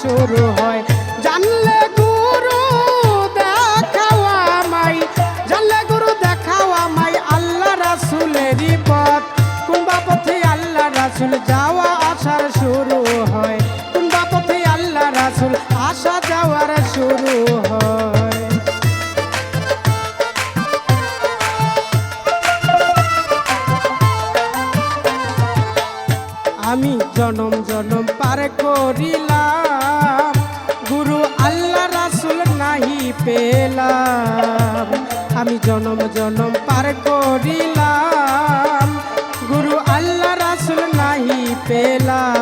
শুরু হয়। জানলে জনম জনম পার করিলাম। গুরু আল্লাহ রাসুল নাহি পেলাম। আমি জনম জনম পার করিলাম। গুরু আল্লাহ রাসুল নাহি পেলাম।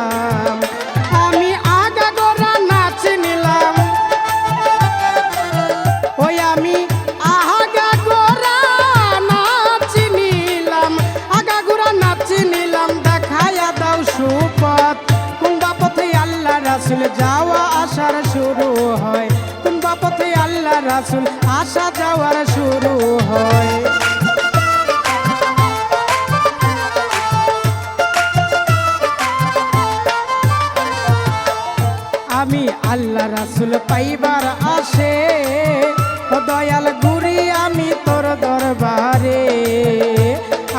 রাসুল, যাওয়া আসার শুরু হয়। কোন বাপথে আল্লাহ রাসুল, আসা যাওয়ার শুরু হয়। আমি আল্লাহ রাসুল পাইবার আসে দয়াল গুরি, আমি তোর দরবারে।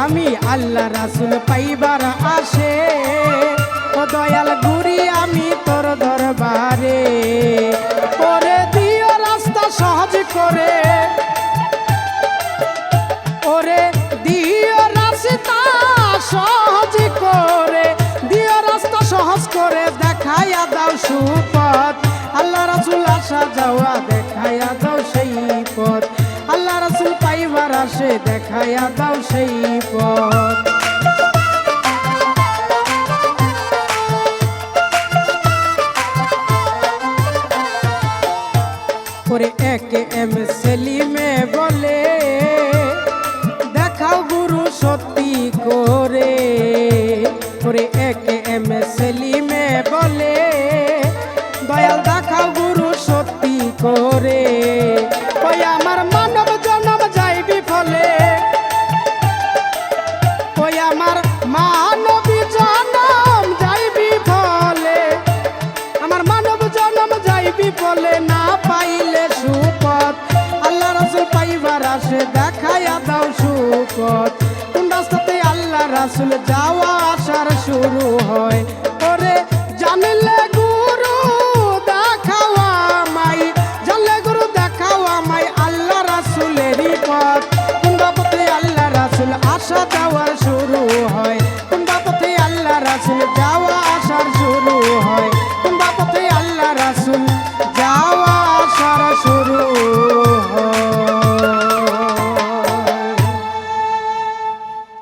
আমি আল্লাহ রাসুল পাইবার আসে দয়াল গুরি, আমি করে। ওরে, দিও রাস্তা সহজ করে, দিও রাস্তা সহজ করে, দেখাইয়া দাও সুপথ। আল্লাহ রাসুল আসা যাওয়া, দেখাইয়া দাও সেই পথ। আল্লাহ রাসুল পাইবার আসে, দেখাইয়া দাও সেই পথ। করে এম সেলিমে বলে, দেখাও গুরু সত্যি করে। করে একে এম সেলিমে বলে, দয়াল দেখাও গুরু সত্যি করে। ওই আমার মানব দেখাইয়া দাও সুপথ কোন রাস্তাতে আল্লাহ রাসুল যাওয়া আসার শুরু হয়। ওরে, জানলে গুরু দেখাও আমায়, জানলে গুরু দেখাও আমায় আল্লাহ রাসুলেরই পথ। কোন আল্লাহ রাসুল আসা যাওয়ার